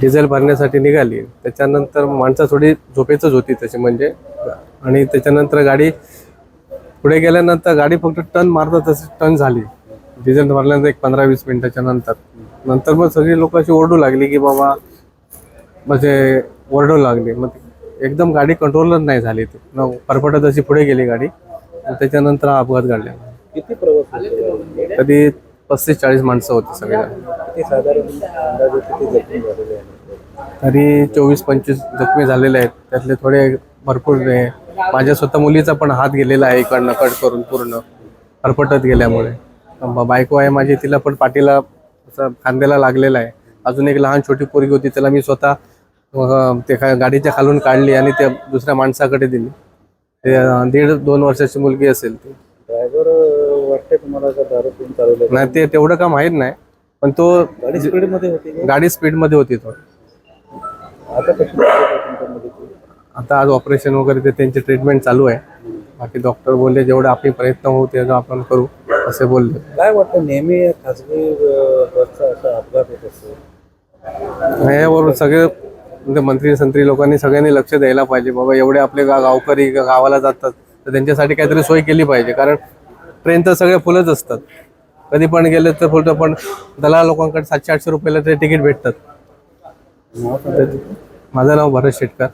Diesel भरण्यासाठी निघाली. त्याच्यानंतर माणसं थोडी झोपेतच होती त्याची म्हणजे. आणि त्याच्यानंतर गाडी पुढे गेल्यानंतर गाडी फक्त टर्न मारतात तशी टर्न झाली. डिझेल भरल्यानंतर एक पंधरा वीस मिनिटाच्या नंतर. नंतर मग सगळी लोक अशी ओरडू लागली की बाबा म्हणजे ओरडू लागली. मग एकदम गाडी कंट्रोलच नाही झाली ती. न परपटत अशी पुढे गेली गाडी. आणि त्याच्यानंतर हा अपघात घडला. किती प्रवास कधी पस्तीस चाळीस माणसं होती सगळ्या किती साधारण अंदाजे किती जखमी झालेले आहेत? तरी चोवीस पंचवीस जखमी झालेले आहेत. त्यातले थोडे भरपूर आहे माझ्या स्वतः मुलीचा पण हात गेलेला आहे इकडनं कट करून पूर्ण फरफटत गेल्यामुळे. ब- बायको आहे माझी तिला पण पाठीला असं खांद्याला लागलेला आहे. अजून एक लहान छोटी पोरगी होती त्याला मी स्वतः अं, ते खा- गाडीच्या खालून काढली आणि त्या दुसऱ्या माणसाकडे दिली. ते अं, दीड दोन वर्षाची मुलगी असेल ती. ड्रायव्हर वाटते तुम्हाला का दारू पिऊन चालवलं नाही ते तेवढं का माहीत नाही पण तो गाडी स्पीडमध्ये होती का? गाडी स्पीडमध्ये होती तो. आता कशी तुमच्यामध्ये ती? आता आज ऑपरेशन वगैरे ते त्यांची ट्रीटमेंट चालू आहे. बाकी डॉक्टर बोलले जेवढे आपले प्रयत्न होऊ तेवढं आपण करू असे बोलले. काय वाटतं नेहमी खासगी अं, बसचा असा अपघात होत असतो? यावरून सगळे म्हणजे मंत्री संत्री लोकांनी सगळ्यांनी लक्ष द्यायला पाहिजे बाबा एवढे आपले गा- गावकरी गा- गावाला जातात तर त्यांच्यासाठी काहीतरी सोय केली पाहिजे. कारण ट्रेन तर सगळे फुलच असतात. कधी पण गेले तर फुलतं पण दलाल लोकांकडे सातशे आठशे रुपयाला ते तिकीट भेटतात. माझं नाव भरत शेटकर.